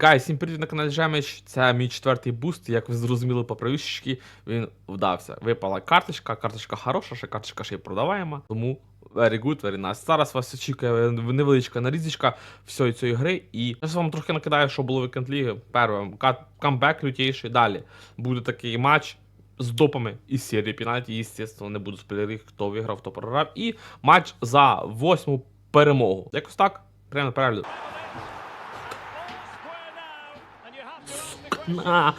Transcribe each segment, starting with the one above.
Гай, всім привіт на каналі Жемич. Це мій четвертий буст. Як ви зрозуміли по привішечки, він вдався. Випала карточка, карточка хороша, ще карточка ще й продаваємо. Тому very good, very nice. Зараз вас очікує невеличка нарізочка всієї цієї гри. І я вам трохи накидаю, що було вікенд ліги. Перше, камбек лютіший. Далі буде такий матч. З допами із серії пенальті, і, звісно, не буду спойлерити, хто виграв, хто програв. І матч за восьму перемогу. Якось так. Прямо перегляд. На.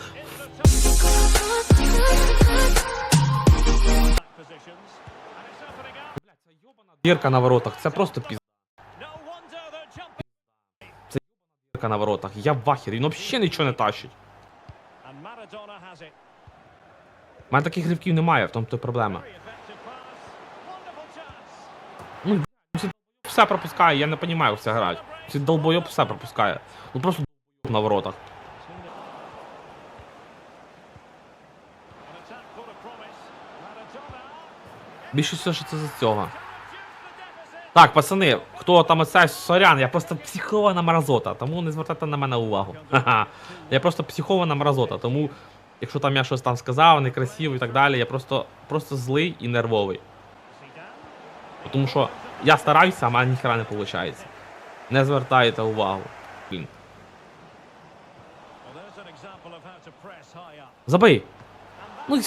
Дірка на воротах, це просто піз... Дірка на воротах. Я в ахері, він взагалі нічого не тащить. У мене таких гривків немає, в тому то проблема. Все пропускає, я не розумію, як це грати. Цей долбойоб все пропускає. Ну просто долбойоб на воротах. Більше всього, що це за цього. Так, пацани, хто там оце сорян, я просто психована мразота, тому не звертайте на мене увагу. Ха-ха. Я просто психована мразота, тому якщо там я щось там сказав, некрасиво і так далі, я просто, просто злий і нервовий. Тому що я стараюся, а в мене ніхера не виходить. Не звертайте увагу. Блін. Забий! Ну, і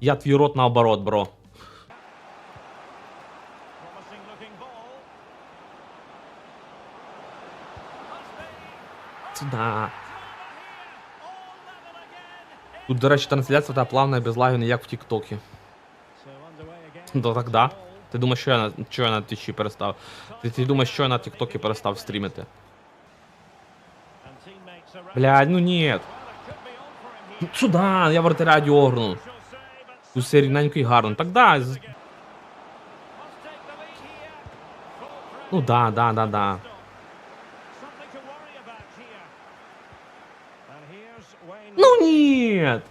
я твій рот наоборот, бро. Сюда. Тут, до речі, трансляція та плавна і без лагів не як в Тіктокі. Ну так да. Ти думаєш, що я на що я на Твічі перестав? Ти, ти думаєш, що я на Тіктокі перестав стрімити? Блядь, ну нет. Ну, Сюда, я вратаря дьорну. У серії і гарно. Так да. Ну да, да, да, да. Ну нет.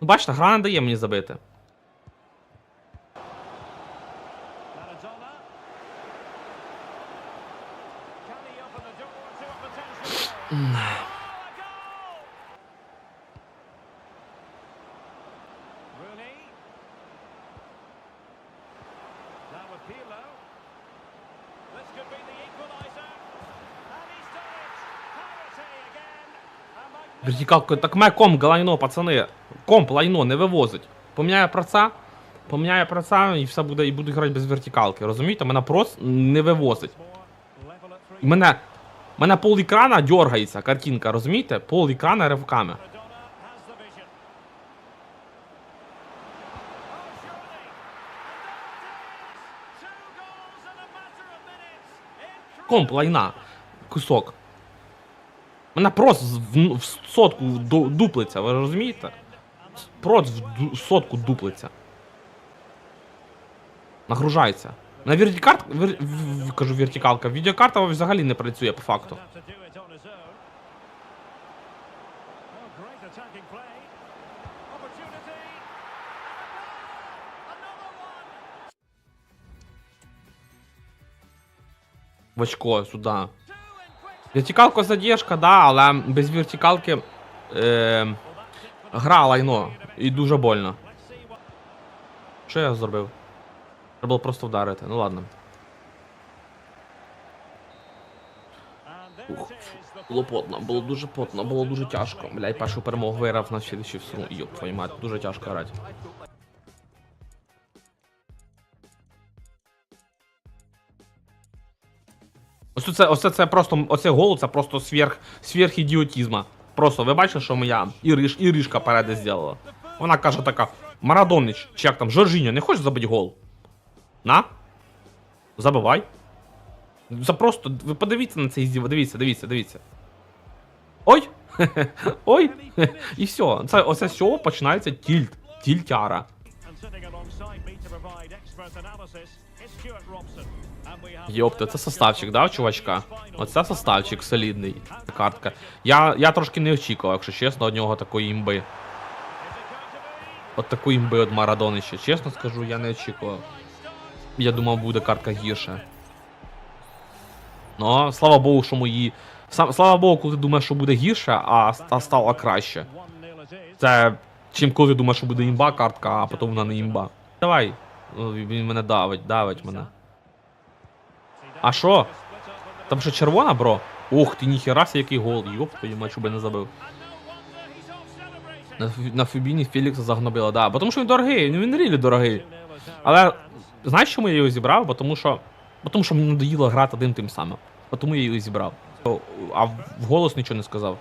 Ну бачите, гра не дає мені забити. Вертикалка, так має комп лайно, пацани. Комп лайно не вивозить. Поміняє праца, поміняє праца і все буде, і буду грати без вертикалки. Розумієте? Мене просто не вивозить. Мене, мене пол екрана дергається, картинка, розумієте? Пол екрана ривками. Комп лайна. Кусок. Мене просто в, в сотку ду- дуплиться, ви розумієте? Просто в сотку дуплиться. Нагружається. На вертикарт, вер, кажу вертикалка, відеокарта взагалі не працює по факту. В очко сюди. Вертикалка задержка, да, але без вертикалки е, гра лайно і дуже больно. Що я зробив? Треба було просто вдарити. Ну ладно. Ух, було потно, було дуже потно, було дуже тяжко. Блядь, першу перемогу виграв на слідчі всю. Йоп, твою мать, дуже тяжко грати. Ось це, ось це просто, оце гол, це просто сверх, сверх ідіотізма. Просто ви бачите, що моя Іриш, Іришка переди зробила. Вона каже така, Марадонич, чи як там, Жоржіньо, не хочеш забити гол? На? Забивай. Це просто, ви подивіться на цей здів, дивіться, дивіться, дивіться. Ой! Ой! І все. Це, оце з цього починається тільт. Тільтяра. Йопта, це составчик, да, чувачка? Оце составчик солідний. Картка. Я, я трошки не очікував, якщо чесно, від нього такої імби. От таку імби від Марадони ще. Чесно скажу, я не очікував. Я думав, буде картка гірша. Ну, слава Богу, що мої. Слава Богу, коли ти думаєш, що буде гірше, а, стало краще. Це чим коли думаєш, що буде імба картка, а потім вона не імба. Давай. Він мене давить, давить мене. А що? Там що червона, бро? Ух ти, ніхера себе, який гол. Йоп, твою мать, щоб не забив. На, Фібіні Фелікса загнобило, да. Бо Тому що він дорогий, ну він рілі дорогий. Але знаєш, чому я його зібрав? Бо Тому що, бо тому що мені надоїло грати одним тим самим. Бо Тому я його зібрав. А в голос нічого не сказав.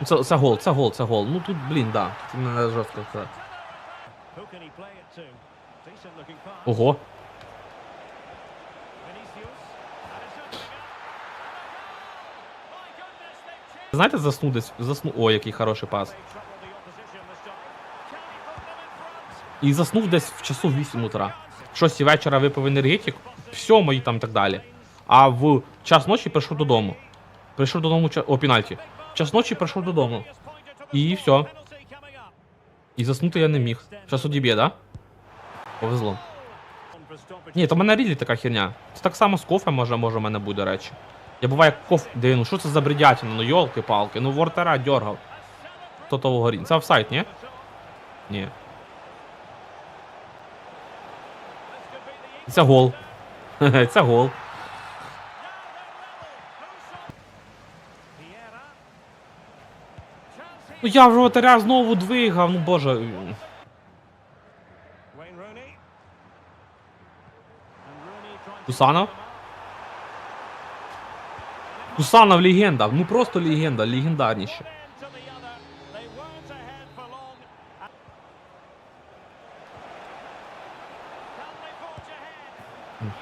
Ну, Це, це гол, це гол, це гол. Ну тут, блін, да. Це мене жорстко сказати. Ого. Знаєте, заснув десь. О, який хороший пас. І заснув десь в часу 8 утра. В 6 вечора випив енергетик, в 7 і там так далі. А в час ночі прийшов додому. Прийшов додому о, пенальті. В час ночі прийшов додому. І все. І заснути я не міг. Зараз одіб'є, да? Повезло. Ні, то в мене рілі така херня. Це так само з кофе може, може в мене буде речі. Я буває коф. Де ну що це за бредятина? Ну йолки-палки, ну вортера дергав. Хто того горі? Це офсайт, ні? Ні. Це гол. Це гол. Ну я вже вратаря знову двигав, ну боже. Кусанов? Кусанов легенда, ну просто легенда, легендарніше.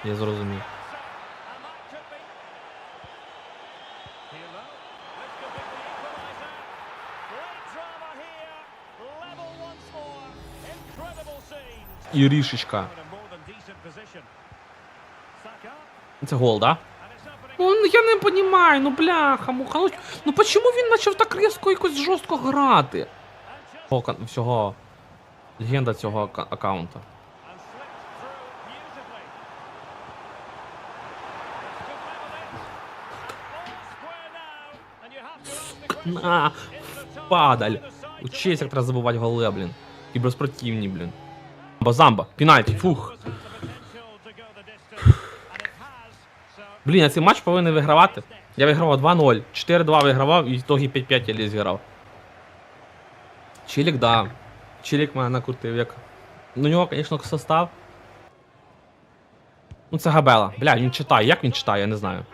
Я зрозумів. І рішечка. Це гол, да? Ну, я не понимаю, ну бляха, муха. Ну, ну почему він почав так різко якось жорстко грати? Всього. Легенда цього аккаунта. На, падаль. Учись, як треба забувати голи, блін. І безпротивні, блін. Базамба, пенальті, фух. Блін, я цей матч повинен вигравати. Я вигравав 2-0, 4-2 вигравав і в ітогі 5-5 я ліз зіграв. Чилік, да. Чилік мене накрутив як. Ну, у нього, звісно, состав. Ну це Габела. Бля, він читає. Як він читає, я не знаю.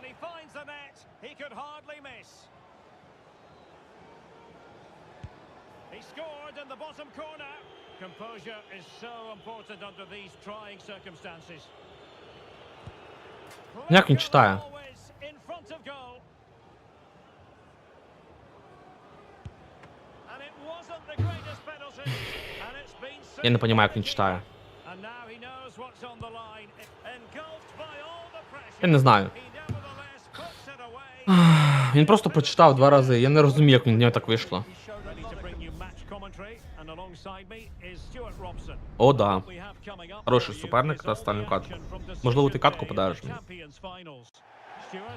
And he finds the net, he could hardly miss. He scored in the bottom corner. Composure is so important under these trying circumstances. Як він читає? Always in front of goal. And it wasn't the greatest penalty, and it's been Я не розумію, як він читає. And now he Він просто прочитав два рази. Я не розумію, як в нього так вийшло. О, да. Хороший суперник та the катку. Можливо, ти катку подариш мені. Oh.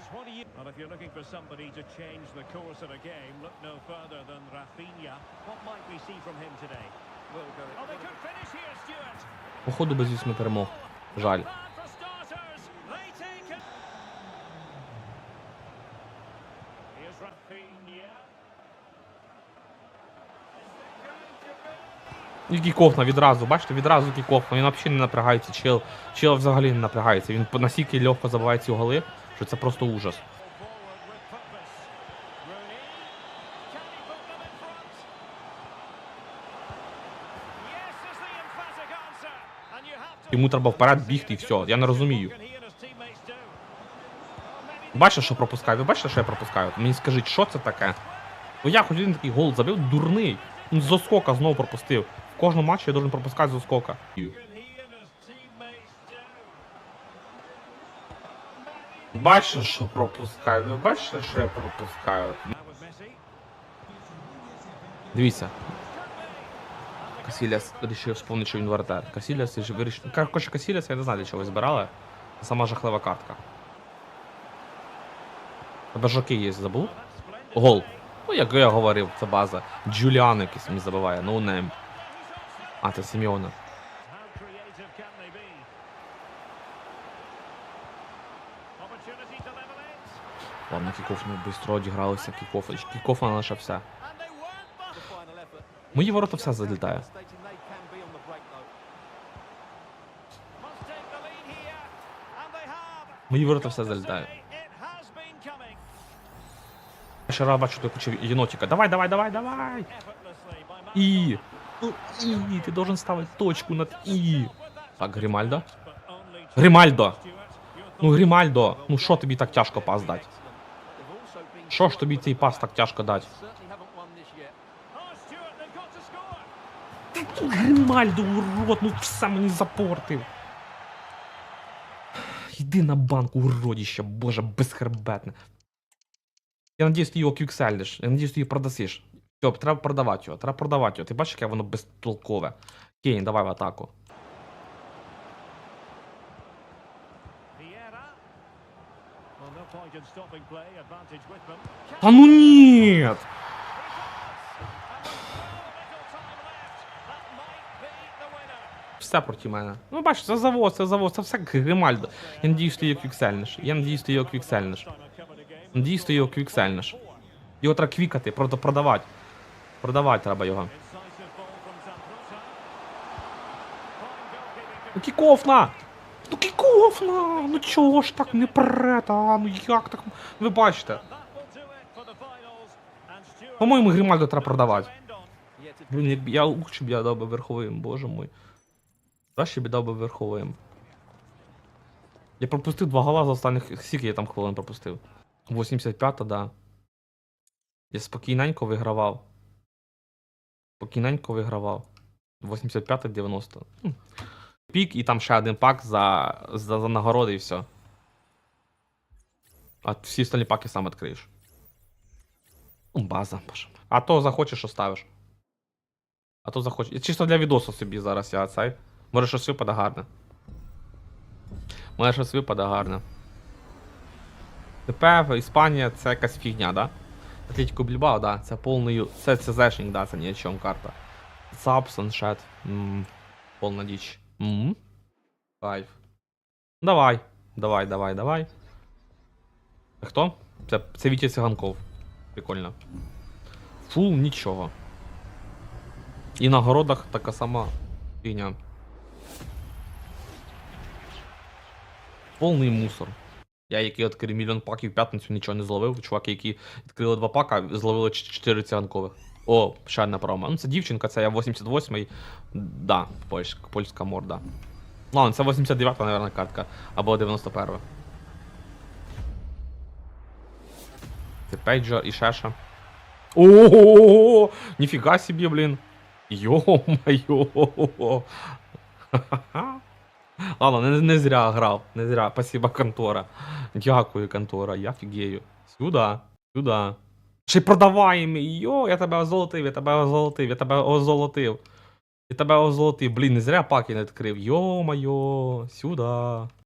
Походу без вісьми перемог. Жаль. І Кікофна відразу, бачите, відразу Кікофна. Він взагалі не напрягається. Чел, чел взагалі не напрягається. Він настільки легко забиває ці голи, що це просто ужас. Йому треба вперед бігти і все. Я не розумію. Бачите, що пропускаю? Ви бачите, що я пропускаю? Мені скажіть, що це таке? Ну я хоч один такий гол забив, дурний. Ну, з оскока знову пропустив. В кожному матчі я должен пропускати з оскока. Бачите, що пропускаю? Ви бачите, що я пропускаю? Дивіться. Касіляс вирішив вспомнити, що він воротар. Касіляс вирішив-. Короче, Касіляс, я не знаю, для чого збирали. Сама жахлива картка. Тебе жоки є, забув? Гол. Ну, як я говорив, це база. Джуліан якийсь мені забиває, ну не. А, це it. Ладно, кікоф не бистро одігралися, кікоф. Кікоф на наше все. And they weren't the. Мої ворота все залітає. Stating they can be Я ще раз бачу, ти почав єнотика. Давай, давай, давай, давай. Effortlessly by І. Ну, і, ти должен ставити точку над і. Так, Грімальдо. Грімальдо. Ну, Грімальдо, ну що тобі так тяжко пас дати? They've also been Що ж тобі цей пас так тяжко дати? certainly haven't won this yet. Oh, Stewart, they've got to score. Грімальдо, урод, ну все мені запортив. Йди на банку, уродіще, боже, безхребетне. Я надіюсь, ти його квіксельдиш, я надіюсь, ти його продасиш. Все, треба продавати його, треба продавати його. Ти бачиш, яке воно безтолкове. Кейн, давай в атаку. Та ну winner. Все проти мене. Ну бачиш, це завоз, це завоз, це все Гримальдо. Я надіюсь, ти його квіксельниш. Я надіюсь, ти його квіксельниш. Ти його квіксельниш. Його треба квікати, просто продавати. Продавати треба його. Ну кікофна! Ну кікофна! Ну чого ж так не прета? Ну як так? Ви бачите. По-моєму, Гримальдо треба продавати. Блін, я лучше б я дав би верховим, боже мой. Краще б я дав би верховим. Я пропустив два гола за останніх скільки я там хвилин пропустив. 85-та, да. Я спокійненько вигравав. Спокійненько вигравав. 85-90. Пік і там ще один пак за, за, за нагороди і все. А всі остальні паки сам відкриєш. Ну, База, боже. А то захочеш, оставиш. А то захочеш. Чисто для відосу собі зараз я цей. Може щось випаде гарне. Може щось випаде гарне. ТП, Іспанія це якась фігня, да? Атлетико Більбао, да, це повний. Це ЦЗшник, да, це ні о чому карта. ЦАП, Саншет. Ммм. Повна діч. Ммм. Кайф. Давай. Давай, давай, давай. Хто? Це, це Вітя Циганков. Прикольно. Фул нічого. І на городах така сама фігня. Повний мусор. Я, який відкрив мільйон паків в п'ятницю, нічого не зловив. Чуваки, які відкрили два пака, зловили 4 циганкових. О, ще одна промо. Ну, це дівчинка, це я 88-й. Да, польська, польська морда. Ладно, це 89-та, наверное, картка. Або 91-та. Це Пейджер і Шеша. Ого! Ніфіга собі, блін. Йо-моє. Ладно, не, не зря грав. Не зря. Спасибо, контора. Дякую, контора. Я фігею. Сюда. Сюда. Ще й продаваємо. Йо, я тебе озолотив, я тебе озолотив, я тебе озолотив. Я тебе озолотив. Блін, не зря паки не відкрив. Йо-моє. Сюда.